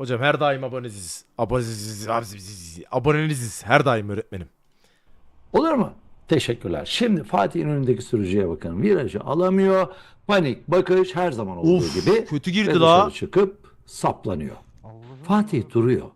Hocam her daim abonesiz. Abonesiz. abonesiz- Aboneniziz. Her daim öğretmenim. Olur mu? Teşekkürler. Şimdi Fatih'in önündeki sürücüye bakın. Virajı alamıyor. Panik bakış her zaman olduğu Of, gibi. kötü girdi ve la. dışarı çıkıp saplanıyor. Fatih duruyor.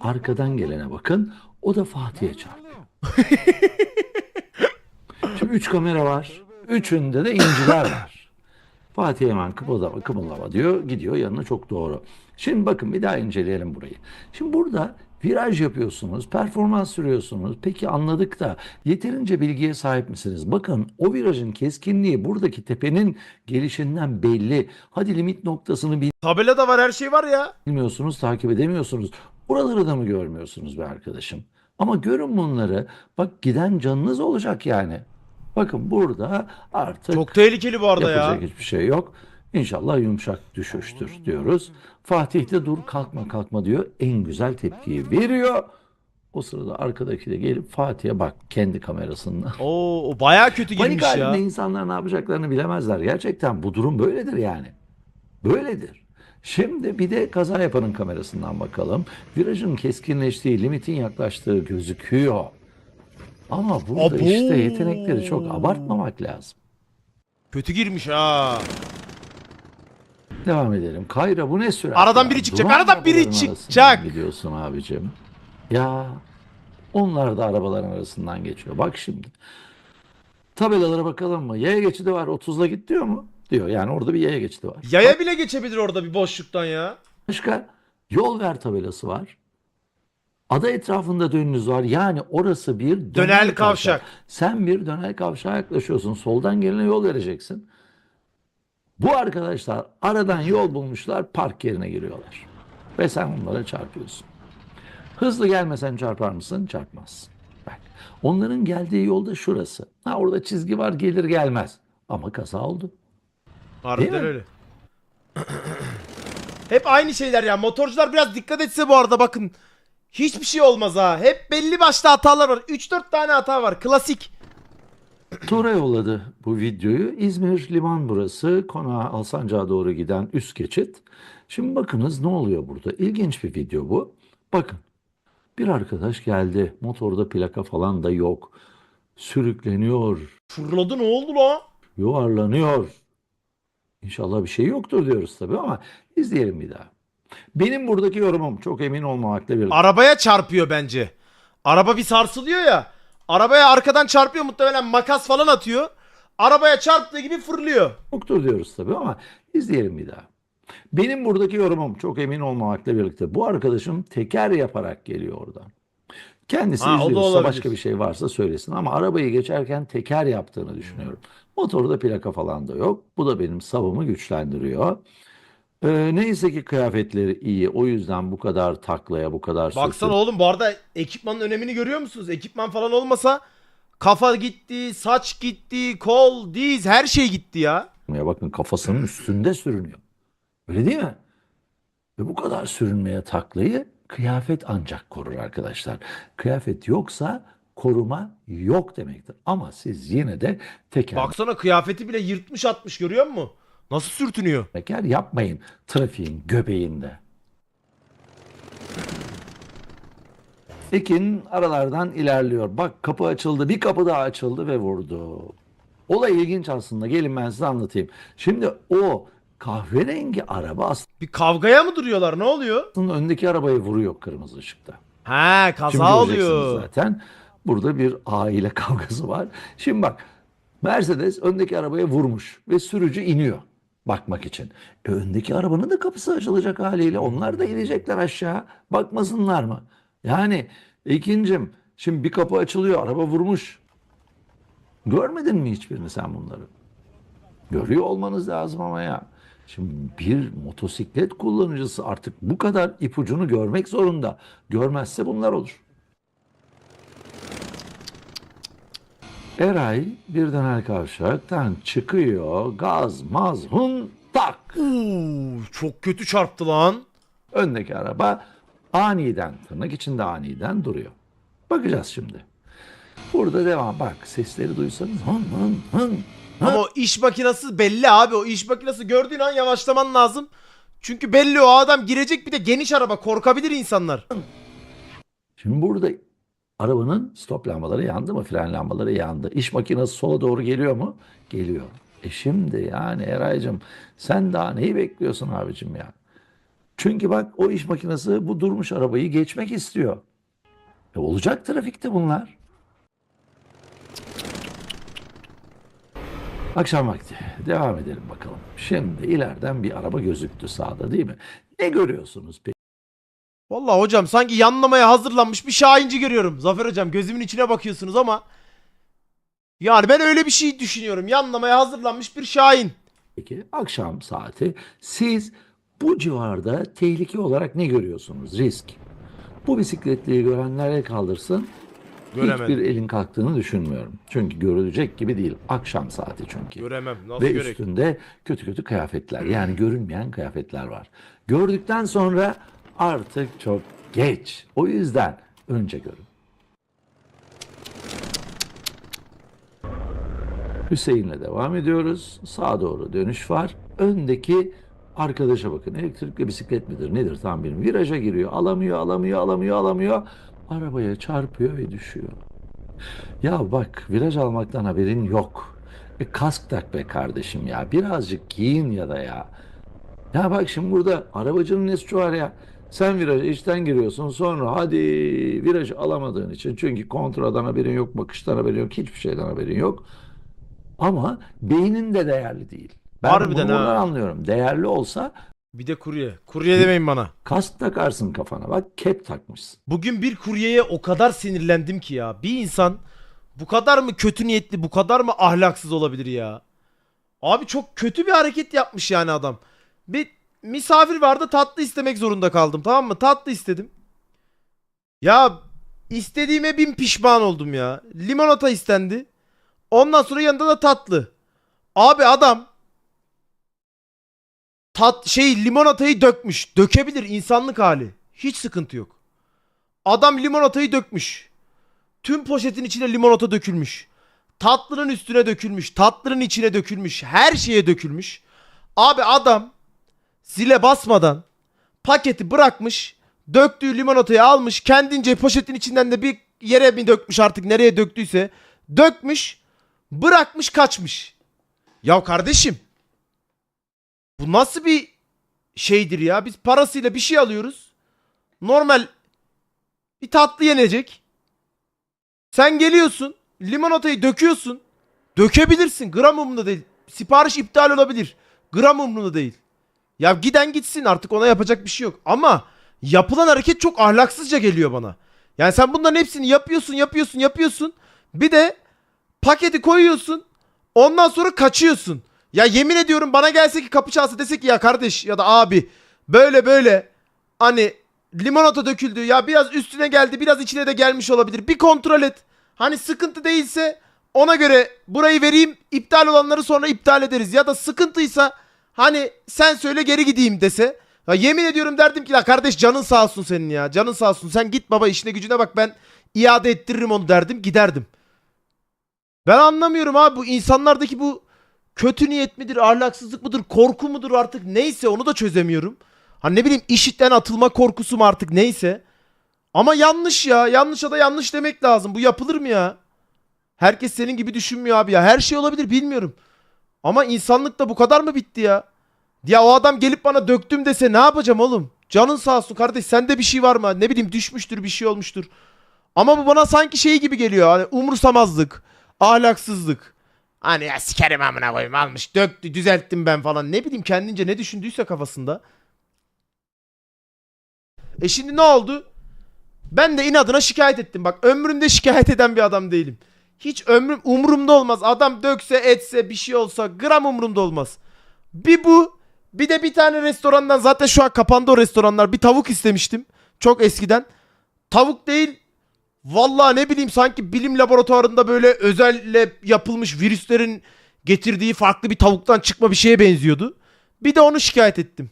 Arkadan gelene bakın. O da Fatih'e çarpıyor. Şimdi üç kamera var. Üçünde de inciler var. Fatih hemen kıpıldama kıpıldama diyor. Gidiyor yanına çok doğru. Şimdi bakın bir daha inceleyelim burayı. Şimdi burada viraj yapıyorsunuz, performans sürüyorsunuz. Peki anladık da yeterince bilgiye sahip misiniz? Bakın o virajın keskinliği buradaki tepenin gelişinden belli. Hadi limit noktasını Tabela da var her şey var ya. bilmiyorsunuz, takip edemiyorsunuz. Buraları da mı görmüyorsunuz be arkadaşım? Ama görün bunları. Bak giden canınız olacak yani. Bakın burada artık Çok tehlikeli bu arada Yapacak ya. hiçbir şey yok. İnşallah yumuşak düşüştür diyoruz. Fatih de dur kalkma kalkma diyor. En güzel tepkiyi veriyor. O sırada arkadaki de gelip Fatih'e bak kendi kamerasından. Oo, o bayağı kötü Panik girmiş halinde ya. insanlar ne yapacaklarını bilemezler. Gerçekten bu durum böyledir yani. Böyledir. Şimdi bir de kaza yapanın kamerasından bakalım. Virajın keskinleştiği, limitin yaklaştığı gözüküyor. Ama burada Abo! işte yetenekleri çok abartmamak lazım. Kötü girmiş ha. Devam edelim. Kayra bu ne sürat? Aradan biri çıkacak, aradan biri çıkacak. Gidiyorsun abicim. Ya onlar da arabaların arasından geçiyor. Bak şimdi. Tabelalara bakalım mı? Yaya geçidi var. 30'la git diyor mu? Diyor. Yani orada bir yaya geçidi var. Yaya bile geçebilir orada bir boşluktan ya. Başka yol ver tabelası var. Ada etrafında dönünüz var. Yani orası bir dönel, Dönel kavşak. Sen bir dönel kavşağa yaklaşıyorsun. Soldan gelene yol vereceksin. Bu arkadaşlar aradan yol bulmuşlar. Park yerine giriyorlar. Ve sen onlara çarpıyorsun. Hızlı gelmesen çarpar mısın? Çarpmazsın. Bak. Onların geldiği yolda şurası. Ha orada çizgi var gelir gelmez. Ama kaza oldu. Harbiden öyle. Hep aynı şeyler ya. Motorcular biraz dikkat etse bu arada bakın. Hiçbir şey olmaz ha. Hep belli başlı hatalar var. 3-4 tane hata var. Klasik. Tura yolladı bu videoyu. İzmir liman burası. Konağa Alsancak'a doğru giden üst geçit. Şimdi bakınız ne oluyor burada. İlginç bir video bu. Bakın. Bir arkadaş geldi. Motorda plaka falan da yok. Sürükleniyor. Fırladı ne oldu la? Yuvarlanıyor. İnşallah bir şey yoktur diyoruz tabii ama izleyelim bir daha. Benim buradaki yorumum çok emin olmamakla birlikte. Arabaya çarpıyor bence. Araba bir sarsılıyor ya. Arabaya arkadan çarpıyor muhtemelen makas falan atıyor. Arabaya çarptığı gibi fırlıyor. yoktur diyoruz tabii ama izleyelim bir daha. Benim buradaki yorumum çok emin olmamakla birlikte bu arkadaşım teker yaparak geliyor oradan. Kendisi Ha, o da izliyorsa olabilir. başka bir şey varsa söylesin ama arabayı geçerken teker yaptığını düşünüyorum. Motorda plaka falan da yok. Bu da benim savımı güçlendiriyor. Ee, neyse ki kıyafetleri iyi. O yüzden bu kadar taklaya, bu kadar Baksana oğlum bu arada ekipmanın önemini görüyor musunuz? Ekipman falan olmasa kafa gitti, saç gitti, kol, diz her şey gitti ya. sürünmeye bakın kafasının üstünde sürünüyor. Öyle değil mi? Ve bu kadar sürünmeye taklayı kıyafet ancak korur arkadaşlar. Kıyafet yoksa koruma yok demektir. Ama siz yine de teker Baksana kıyafeti bile yırtmış atmış görüyor musun? Nasıl sürtünüyor? teker yapmayın trafiğin göbeğinde. Ekin aralardan ilerliyor. Bak kapı açıldı. Bir kapı daha açıldı ve vurdu. Olay ilginç aslında. Gelin ben size anlatayım. Şimdi o kahverengi araba Bir kavgaya mı duruyorlar? Ne oluyor? aslında öndeki arabayı vuruyor kırmızı ışıkta. He Şimdi kaza göreceksiniz oluyor. zaten. Burada bir aile kavgası var. Şimdi bak Mercedes öndeki arabaya vurmuş ve sürücü iniyor bakmak için. E, öndeki arabanın da kapısı açılacak haliyle onlar da inecekler aşağı. Bakmasınlar mı? Yani ikincim şimdi bir kapı açılıyor araba vurmuş. Görmedin mi hiçbirini sen bunları? Görüyor olmanız lazım ama ya. Şimdi bir motosiklet kullanıcısı artık bu kadar ipucunu görmek zorunda. Görmezse bunlar olur. Eray bir döner kavşaktan çıkıyor. Gaz, maz, hun, tak. Uuu, çok kötü çarptı lan. Öndeki araba aniden, tırnak içinde aniden duruyor. Bakacağız şimdi. Burada devam. Bak sesleri duysanız. Hın hın hın. Ama o iş makinesi belli abi. O iş makinesi gördüğün an yavaşlaman lazım. Çünkü belli o adam girecek bir de geniş araba korkabilir insanlar. Şimdi burada arabanın stop lambaları yandı mı? Fren lambaları yandı. İş makinesi sola doğru geliyor mu? Geliyor. E şimdi yani Eray'cığım sen daha neyi bekliyorsun abicim ya? Çünkü bak o iş makinesi bu durmuş arabayı geçmek istiyor. E olacak trafikte bunlar. Akşam vakti. Devam edelim bakalım. Şimdi ileriden bir araba gözüktü sağda değil mi? Ne görüyorsunuz peki? Vallahi hocam sanki yanlamaya hazırlanmış bir şahinci görüyorum. Zafer hocam gözümün içine bakıyorsunuz ama yani ben öyle bir şey düşünüyorum. Yanlamaya hazırlanmış bir şahin. Peki akşam saati siz bu civarda tehlike olarak ne görüyorsunuz? Risk. Bu bisikletliyi görenler el kaldırsın. Göremedim. Hiçbir elin kalktığını düşünmüyorum. Çünkü görülecek gibi değil. Akşam saati çünkü. Göremem. Nasıl Ve görek? üstünde kötü kötü kıyafetler yani görünmeyen kıyafetler var. Gördükten sonra artık çok geç. O yüzden önce görün. Hüseyin'le devam ediyoruz. Sağa doğru dönüş var. Öndeki arkadaşa bakın. Elektrikli bisiklet midir nedir tam bilmiyorum. Viraja giriyor. Alamıyor, alamıyor, alamıyor, alamıyor. Arabaya çarpıyor ve düşüyor. Ya bak viraj almaktan haberin yok. E, kask tak be kardeşim ya. Birazcık giyin ya da ya. Ya bak şimdi burada arabacının ne suçu var ya. Sen viraja içten giriyorsun sonra hadi virajı alamadığın için. Çünkü kontradan haberin yok, bakıştan haberin yok, hiçbir şeyden haberin yok. Ama beynin de değerli değil. Ben Harbiden bunu ha. anlıyorum. Değerli olsa Bir de kurye. Kurye demeyin bana. kask takarsın kafana. Bak kep takmışsın. Bugün bir kuryeye o kadar sinirlendim ki ya. Bir insan bu kadar mı kötü niyetli, bu kadar mı ahlaksız olabilir ya? Abi çok kötü bir hareket yapmış yani adam. Bir misafir vardı tatlı istemek zorunda kaldım tamam mı? Tatlı istedim. Ya istediğime bin pişman oldum ya. Limonata istendi. Ondan sonra yanında da tatlı. Abi adam tat şey limonatayı dökmüş. Dökebilir insanlık hali. Hiç sıkıntı yok. Adam limonatayı dökmüş. Tüm poşetin içine limonata dökülmüş. Tatlının üstüne dökülmüş. Tatlının içine dökülmüş. Her şeye dökülmüş. Abi adam zile basmadan paketi bırakmış. Döktüğü limonatayı almış. Kendince poşetin içinden de bir yere mi dökmüş artık nereye döktüyse. Dökmüş. Bırakmış kaçmış. Ya kardeşim. Bu nasıl bir şeydir ya? Biz parasıyla bir şey alıyoruz. Normal bir tatlı yenecek. Sen geliyorsun. Limonatayı döküyorsun. Dökebilirsin. Gram umurumda değil. Sipariş iptal olabilir. Gram umurumda değil. Ya giden gitsin artık ona yapacak bir şey yok. Ama yapılan hareket çok ahlaksızca geliyor bana. Yani sen bunların hepsini yapıyorsun, yapıyorsun, yapıyorsun. Bir de paketi koyuyorsun. Ondan sonra kaçıyorsun. Ya yemin ediyorum bana gelse ki kapı çalsa dese ki ya kardeş ya da abi böyle böyle hani limonata döküldü ya biraz üstüne geldi biraz içine de gelmiş olabilir. Bir kontrol et. Hani sıkıntı değilse ona göre burayı vereyim iptal olanları sonra iptal ederiz. Ya da sıkıntıysa hani sen söyle geri gideyim dese. Ya yemin ediyorum derdim ki la kardeş canın sağ olsun senin ya canın sağ olsun sen git baba işine gücüne bak ben iade ettiririm onu derdim giderdim. Ben anlamıyorum abi bu insanlardaki bu kötü niyet midir, ahlaksızlık mıdır, korku mudur artık neyse onu da çözemiyorum. Hani ne bileyim işitten atılma korkusu mu artık neyse. Ama yanlış ya. Yanlışa da yanlış demek lazım. Bu yapılır mı ya? Herkes senin gibi düşünmüyor abi ya. Her şey olabilir bilmiyorum. Ama insanlık da bu kadar mı bitti ya? Ya o adam gelip bana döktüm dese ne yapacağım oğlum? Canın sağ olsun kardeş sende bir şey var mı? Ne bileyim düşmüştür bir şey olmuştur. Ama bu bana sanki şey gibi geliyor. Hani umursamazlık, ahlaksızlık. Hani ya sikerim amına koyayım almış döktü düzelttim ben falan. Ne bileyim kendince ne düşündüyse kafasında. E şimdi ne oldu? Ben de inadına şikayet ettim. Bak ömrümde şikayet eden bir adam değilim. Hiç ömrüm umurumda olmaz. Adam dökse etse bir şey olsa gram umurumda olmaz. Bir bu bir de bir tane restorandan zaten şu an kapandı o restoranlar. Bir tavuk istemiştim. Çok eskiden. Tavuk değil Vallahi ne bileyim sanki bilim laboratuvarında böyle özelle yapılmış virüslerin getirdiği farklı bir tavuktan çıkma bir şeye benziyordu. Bir de onu şikayet ettim.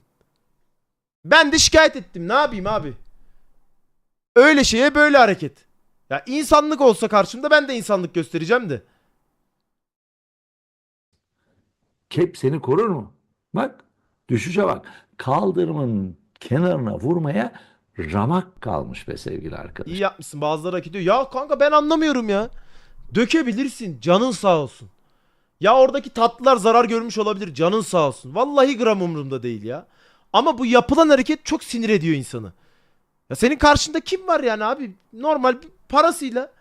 Ben de şikayet ettim. Ne yapayım abi? Öyle şeye böyle hareket. Ya insanlık olsa karşımda ben de insanlık göstereceğim de. Kep seni korur mu? Bak düşüşe bak. kaldırımın kenarına vurmaya ramak kalmış be sevgili arkadaş. İyi yapmışsın. Bazıları hak ediyor. Ya kanka ben anlamıyorum ya. Dökebilirsin. Canın sağ olsun. Ya oradaki tatlılar zarar görmüş olabilir. Canın sağ olsun. Vallahi gram umurumda değil ya. Ama bu yapılan hareket çok sinir ediyor insanı. Ya senin karşında kim var yani abi? Normal bir parasıyla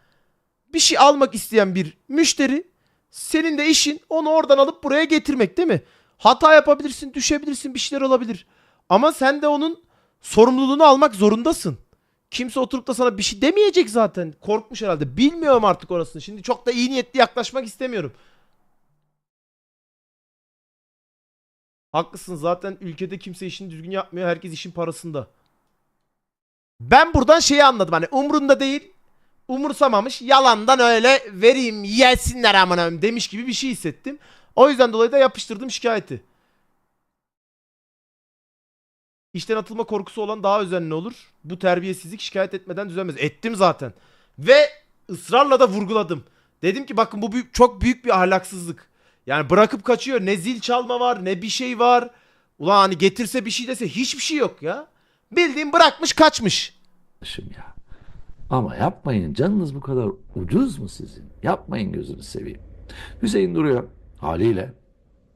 bir şey almak isteyen bir müşteri. Senin de işin onu oradan alıp buraya getirmek değil mi? Hata yapabilirsin, düşebilirsin, bir şeyler olabilir. Ama sen de onun sorumluluğunu almak zorundasın. Kimse oturup da sana bir şey demeyecek zaten. Korkmuş herhalde. Bilmiyorum artık orasını. Şimdi çok da iyi niyetli yaklaşmak istemiyorum. Haklısın zaten ülkede kimse işini düzgün yapmıyor. Herkes işin parasında. Ben buradan şeyi anladım hani umrunda değil. Umursamamış. Yalandan öyle vereyim yesinler amına demiş gibi bir şey hissettim. O yüzden dolayı da yapıştırdım şikayeti. İşten atılma korkusu olan daha özenli olur. Bu terbiyesizlik şikayet etmeden düzelmez. Ettim zaten. Ve ısrarla da vurguladım. Dedim ki bakın bu büyük, çok büyük bir ahlaksızlık. Yani bırakıp kaçıyor. Ne zil çalma var ne bir şey var. Ulan hani getirse bir şey dese hiçbir şey yok ya. Bildiğin bırakmış kaçmış. Ya. Ama yapmayın. Canınız bu kadar ucuz mu sizin? Yapmayın gözünü seveyim. Hüseyin duruyor haliyle.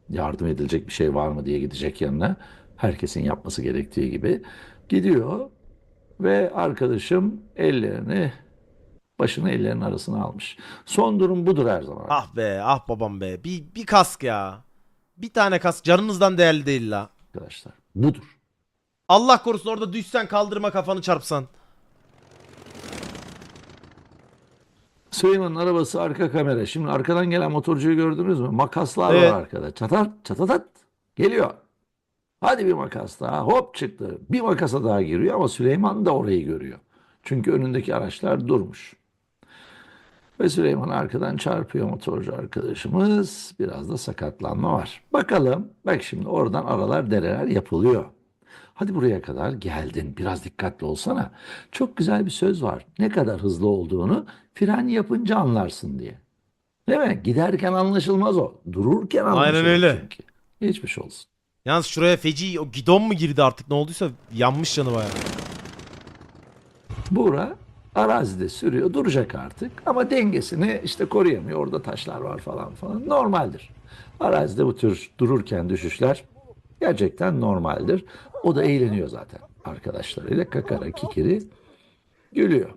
Yardım edilecek bir şey var mı diye gidecek yanına. Herkesin yapması gerektiği gibi. Gidiyor ve arkadaşım ellerini başını ellerinin arasına almış. Son durum budur her zaman. Ah be ah babam be. Bir, bir kask ya. Bir tane kask canınızdan değerli değil la. Arkadaşlar budur. Allah korusun orada düşsen kaldırma kafanı çarpsan. Süleyman'ın arabası arka kamera. Şimdi arkadan gelen motorcuyu gördünüz mü? Makaslar Evet. var arkada. Çatat çatatat geliyor. Hadi bir makas daha. Hop çıktı. Bir makasa daha giriyor ama Süleyman da orayı görüyor. Çünkü önündeki araçlar durmuş. Ve Süleyman arkadan çarpıyor motorcu arkadaşımız. Biraz da sakatlanma var. Bakalım. Bak şimdi oradan aralar dereler yapılıyor. Hadi buraya kadar geldin. Biraz dikkatli olsana. Çok güzel bir söz var. Ne kadar hızlı olduğunu fren yapınca anlarsın diye. Değil mi? Giderken anlaşılmaz o. Dururken anlaşılır öyle. çünkü. Geçmiş olsun. Yalnız şuraya feci o gidon mu girdi artık ne olduysa yanmış canı baya. Buğra arazide sürüyor. Duracak artık. Ama dengesini işte koruyamıyor. Orada taşlar var falan falan. Normaldir. Arazide bu tür dururken düşüşler gerçekten normaldir. O da eğleniyor zaten arkadaşlarıyla. Kakara kikiri gülüyor.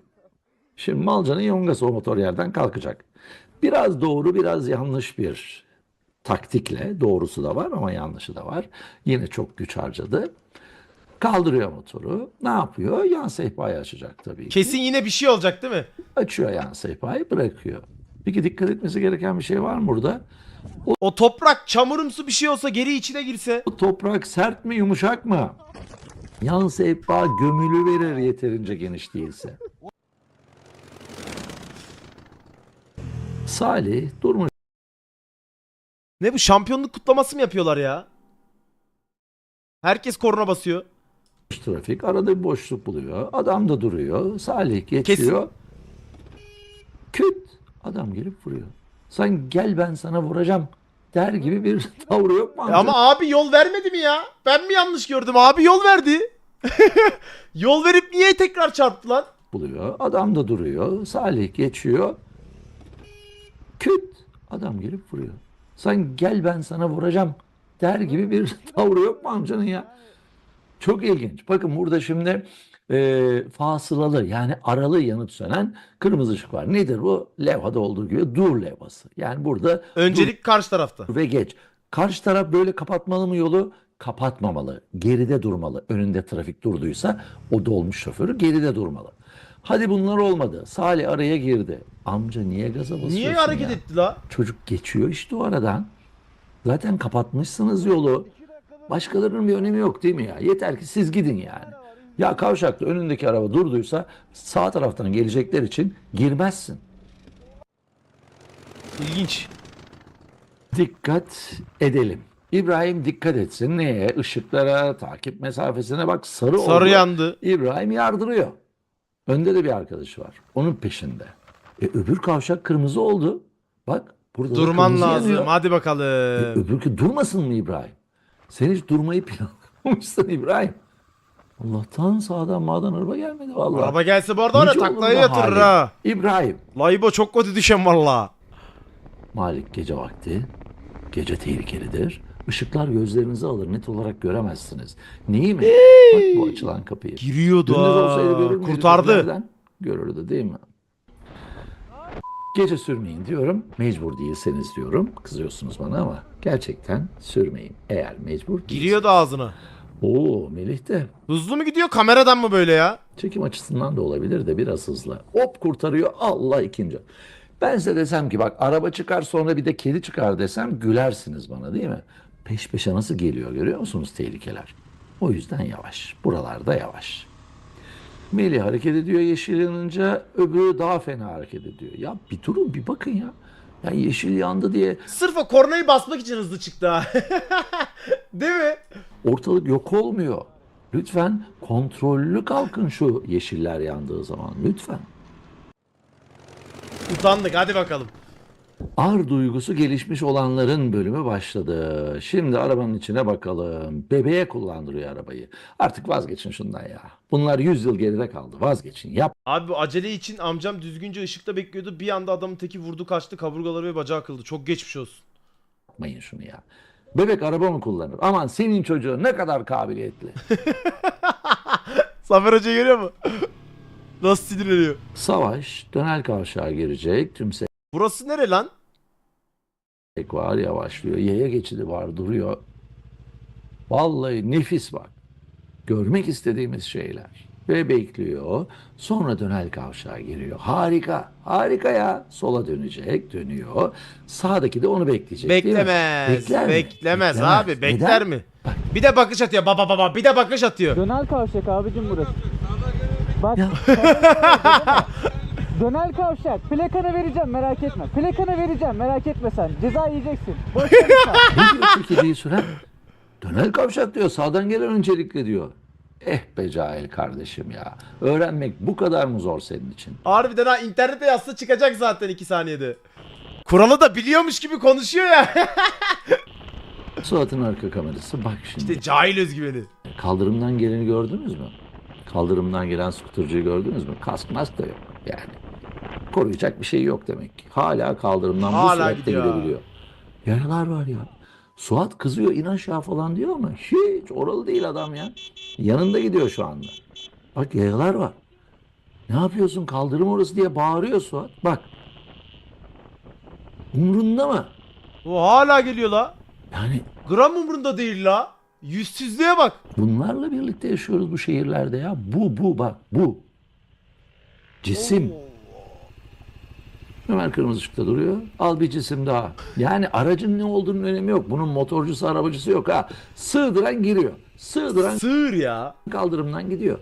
Şimdi Malca'nın yongası o motor yerden kalkacak. Biraz doğru biraz yanlış bir taktikle doğrusu da var ama yanlışı da var. Yine çok güç harcadı. Kaldırıyor motoru. Ne yapıyor? Yan sehpayı açacak tabii ki. Kesin yine bir şey olacak değil mi? Açıyor yan sehpayı bırakıyor. Peki dikkat etmesi gereken bir şey var mı burada? O toprak çamurumsu bir şey olsa geri içine girse. O toprak sert mi yumuşak mı? Yan sehpa gömülü verir yeterince geniş değilse. Salih durmuş Ne bu şampiyonluk kutlaması mı yapıyorlar ya? Herkes korna basıyor. trafik. Arada bir boşluk buluyor. Adam da duruyor. Salih geçiyor. Küt. Adam gelip vuruyor. Sen gel ben sana vuracağım der gibi bir tavrı yok mu? E amca? Ama abi yol vermedi mi ya? Ben mi yanlış gördüm? Abi yol verdi. yol verip niye tekrar çarptı lan? buluyor. Adam da duruyor. Salih geçiyor. Küt. Adam gelip vuruyor. Sen gel ben sana vuracağım der gibi bir tavrı yok mu amcanın ya? Çok ilginç. Bakın burada şimdi e, fasılalı yani aralı yanıp sönen kırmızı ışık var. Nedir bu? Levhada olduğu gibi dur levhası. Yani burada Öncelik karşı tarafta. dur ve geç. Karşı taraf böyle kapatmalı mı yolu? Kapatmamalı. Geride durmalı. Önünde trafik durduysa o dolmuş şoförü geride durmalı. Hadi bunlar olmadı. Salih araya girdi. Amca niye gaza basıyorsun Niye hareket ya? etti la? Çocuk geçiyor işte o aradan. Zaten kapatmışsınız yolu. Başkalarının bir önemi yok değil mi ya? Yeter ki siz gidin yani. Ya kavşakta önündeki araba durduysa sağ taraftan gelecekler için girmezsin. İlginç. Dikkat edelim. İbrahim dikkat etsin. Neye? Işıklara, takip mesafesine bak sarı, Sarı oldu. yandı. İbrahim yardırıyor. Önde de bir arkadaşı var. Onun peşinde. E, öbür kavşak kırmızı oldu. Bak burada da Durman kırmızı lazım. yanıyor. Hadi E, bakalım. öbürkü durmasın mı İbrahim? Sen hiç durmayı plan Yapmamışsın İbrahim. Allah'tan sağdan mağdan araba gelmedi vallahi. Araba gelse bu arada var ya taklaya yatırır hali. ha. İbrahim. Laybo çok kötü düşen valla. Malik gece vakti. Gece tehlikelidir. Işıklar gözlerinizi alır. Net olarak göremezsiniz. Neyi mi? Bak bu açılan kapıyı. Giriyordu Gündüz olsaydı ha. görür müydü? Kurtardı. Görürdü değil mi? Gece sürmeyin diyorum. Mecbur değilseniz diyorum. Kızıyorsunuz bana ama gerçekten sürmeyin. Eğer mecbur değilseniz. Giriyordu ağzına. Oo Melih de Hızlı mı gidiyor kameradan mı böyle ya? çekim açısından da olabilir de biraz hızlı. Hop kurtarıyor Allah ikinci. Ben size desem ki bak araba çıkar sonra bir de kedi çıkar desem gülersiniz bana değil mi? Peş peşe nasıl geliyor görüyor musunuz tehlikeler? O yüzden yavaş. Buralarda yavaş. Melih hareket ediyor yeşil yanınca öbürü daha fena hareket ediyor. Ya bir durun bir bakın ya. Ya yeşil yandı diye Sırf o kornayı basmak için hızlı çıktı ha. Değil mi? Ortalık yok olmuyor. Lütfen kontrollü kalkın şu yeşiller yandığı zaman. Lütfen. Utandık hadi bakalım. Ar duygusu gelişmiş olanların bölümü başladı. Şimdi arabanın içine bakalım. Bebeğe kullandırıyor arabayı. Artık vazgeçin şundan ya. Bunlar 100 yıl geride kaldı. Vazgeçin. Abi bu acele için amcam düzgünce ışıkta bekliyordu. Bir anda adamın teki vurdu kaçtı kaburgaları ve bacağı kırıldı. Çok geçmiş olsun. Yapmayın şunu ya. Bebek araba mı kullanır? Aman senin çocuğun ne kadar kabiliyetli. Zafer Hoca görüyor mu? Nasıl sinirleniyor? Savaş dönel kavşağa girecek. Tümsek Burası nere lan? var yavaşlıyor. Yaya geçidi var duruyor. Vallahi nefis bak. Görmek istediğimiz şeyler. Ve bekliyor. Sonra dönel kavşağa giriyor. Harika. Harika ya. Sola dönecek. Dönüyor. Sağdaki de onu bekleyecek. Beklemez. Bekler mi? Beklemez Beklemez. abi. Bekler Neden? mi? Bir de bakış atıyor. Baba baba bir de bakış atıyor. Dönel kavşak abicim burası. Bak. Dönel kavşak. Plakanı vereceğim merak etme. Plakanı vereceğim merak etme sen. Ceza yiyeceksin. Boş. Ne diyor kediyi süren? Dönel kavşak diyor. Sağdan gelen öncelikle diyor. Eh be cahil kardeşim ya. Öğrenmek bu kadar mı zor senin için? Harbiden ha internete yazsa çıkacak zaten 2 saniyede. Kuralı da biliyormuş gibi konuşuyor ya. Suat'ın arka kamerası bak şimdi. işte cahil özgüveni. Kaldırımdan geleni gördünüz mü? Kaldırımdan gelen skutercıyı gördünüz mü? Kask mask da yok yani. Koruyacak bir şey yok demek ki. Hala kaldırımdan bu Hala süratle gidiyor. gidebiliyor. Yaralar var ya. Suat kızıyor in aşağı falan diyor ama hiç oralı değil adam ya. Yanında gidiyor şu anda. Bak yayalar var. Ne yapıyorsun kaldırım orası diye bağırıyor Suat. Bak. Umrunda mı? O hala geliyor la. Yani Gram umurunda değil la. Yüzsüzlüğe bak. Bunlarla birlikte yaşıyoruz bu şehirlerde ya. Bu, bu bak, bu. Cisim. Ömer kırmızı ışıkta duruyor. Al bir cisim daha. Yani aracın ne olduğunun önemi yok. Bunun motorcusu, arabacısı yok ha. Sığdıran giriyor. Sığdıran Sığır ya. kaldırımdan gidiyor.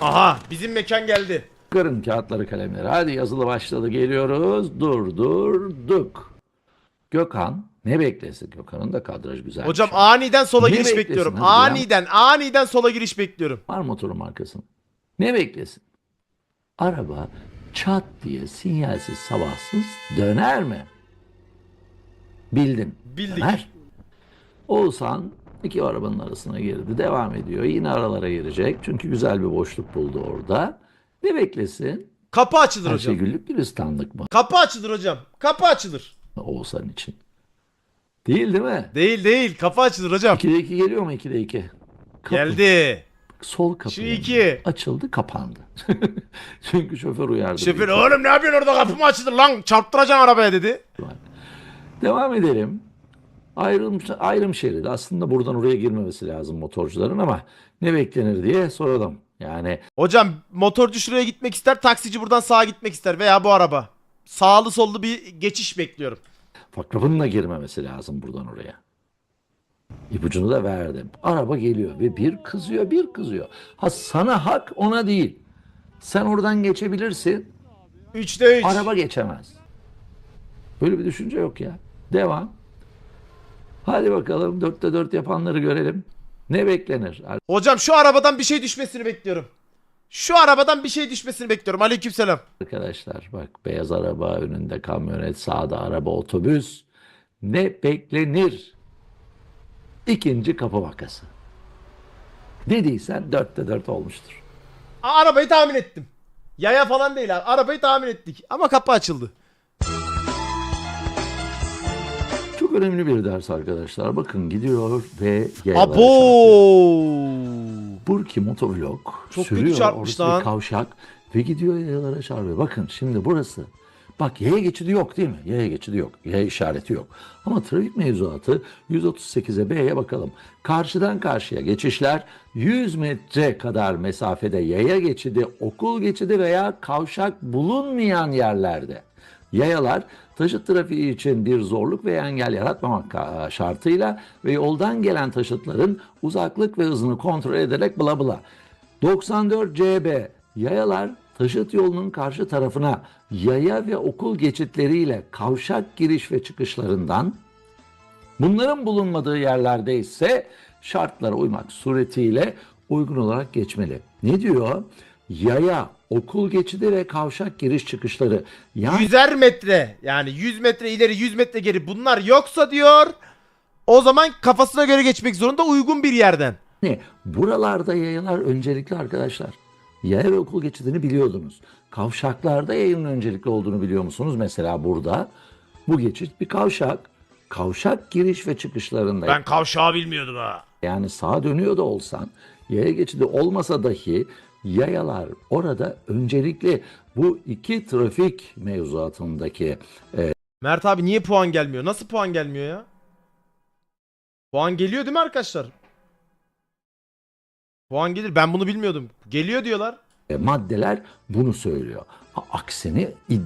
Aha bizim mekan geldi. Kırın kağıtları kalemleri. Hadi yazılı başladı. Geliyoruz. Durdurduk. Gökhan ne beklesin? Gökhan'ın da kadraj güzel. Hocam aniden sola Ne giriş beklesin bekliyorum. hadi ya? Aniden aniden sola giriş bekliyorum. Var motorun markasını. Ne beklesin? Araba çat diye sinyalsiz sabahsız döner mi? Bildin. Bildik. Döner. Oğuzhan iki arabanın arasına girdi. Devam ediyor. Yine aralara girecek. Çünkü güzel bir boşluk buldu orada. Ne beklesin? Kapı açılır Her şey hocam. güllük gülistanlık mı Kapı açılır hocam. Kapı açılır. Oğuzhan için? Değil değil mi? Değil değil. Kapı açılır hocam. 2'de 2 geliyor mu 2'de 2? Geldi. Sol kapı. Şu yanında. iki. Açıldı kapandı. Çünkü şoför uyardı. Şoför oğlum ne yapıyorsun orada kapı mı açılır lan? Çarptıracaksın arabaya dedi. Devam edelim. Ayrım, ayrım şeridi. Aslında buradan oraya girmemesi lazım motorcuların ama ne beklenir diye soralım. Yani Hocam motorcu şuraya gitmek ister, taksici buradan sağa gitmek ister veya bu araba. Sağlı sollu bir geçiş bekliyorum. fakrabın da girmemesi lazım buradan oraya. İpucunu da verdim. Araba geliyor ve bir kızıyor bir kızıyor. Ha sana hak ona değil. Sen oradan geçebilirsin. 3'te 3. Araba geçemez. Böyle bir düşünce yok ya. Devam. Hadi bakalım dörtte dört yapanları görelim. Ne beklenir? Hocam şu arabadan bir şey düşmesini bekliyorum. Şu arabadan bir şey düşmesini bekliyorum. Aleykümselam. Arkadaşlar bak beyaz araba önünde kamyonet sağda araba otobüs ne beklenir? İkinci kapı vakası. Dediysen dörtte dört olmuştur. Aa, arabayı tahmin ettim. Yaya falan değil abi. Arabayı tahmin ettik. Ama kapı açıldı. Çok önemli bir ders arkadaşlar. Bakın gidiyor ve yayalara Abo. çarpıyor. Burki motovlog Çok kötü sürüyor çarpmış orası bir lan. kavşak ve gidiyor yayalara çarpıyor. Bakın şimdi burası. Bak yaya geçidi yok değil mi? Yaya geçidi yok. Yaya işareti yok. Ama trafik mevzuatı 138'e B'ye bakalım. Karşıdan karşıya geçişler 100 metre kadar mesafede yaya geçidi, okul geçidi veya kavşak bulunmayan yerlerde. Yayalar taşıt trafiği için bir zorluk veya engel yaratmamak şartıyla ve yoldan gelen taşıtların uzaklık ve hızını kontrol ederek bla bla. 94 CB yayalar taşıt yolunun karşı tarafına yaya ve okul geçitleriyle kavşak giriş ve çıkışlarından Bunların bulunmadığı yerlerde ise şartlara uymak suretiyle uygun olarak geçmeli. Ne diyor? Yaya, okul geçidi ve kavşak giriş çıkışları. Yani Yüzer metre. Yani 100 metre ileri 100 metre geri bunlar yoksa diyor. O zaman kafasına göre geçmek zorunda uygun bir yerden. buralarda yayalar öncelikli arkadaşlar. Yaya ve okul geçidini biliyordunuz. Kavşaklarda yayın öncelikli olduğunu biliyor musunuz? Mesela burada bu geçit bir kavşak. Kavşak giriş ve çıkışlarında Ben kavşağı bilmiyordum ha. yani sağa dönüyor da olsan yaya geçidi olmasa dahi yayalar orada öncelikli bu iki trafik mevzuatındaki Mert abi niye puan gelmiyor? Nasıl puan gelmiyor ya? Puan geliyor değil mi arkadaşlar? Puan gelir. Ben bunu bilmiyordum. Geliyor diyorlar. e, maddeler bunu söylüyor. Aksini iddia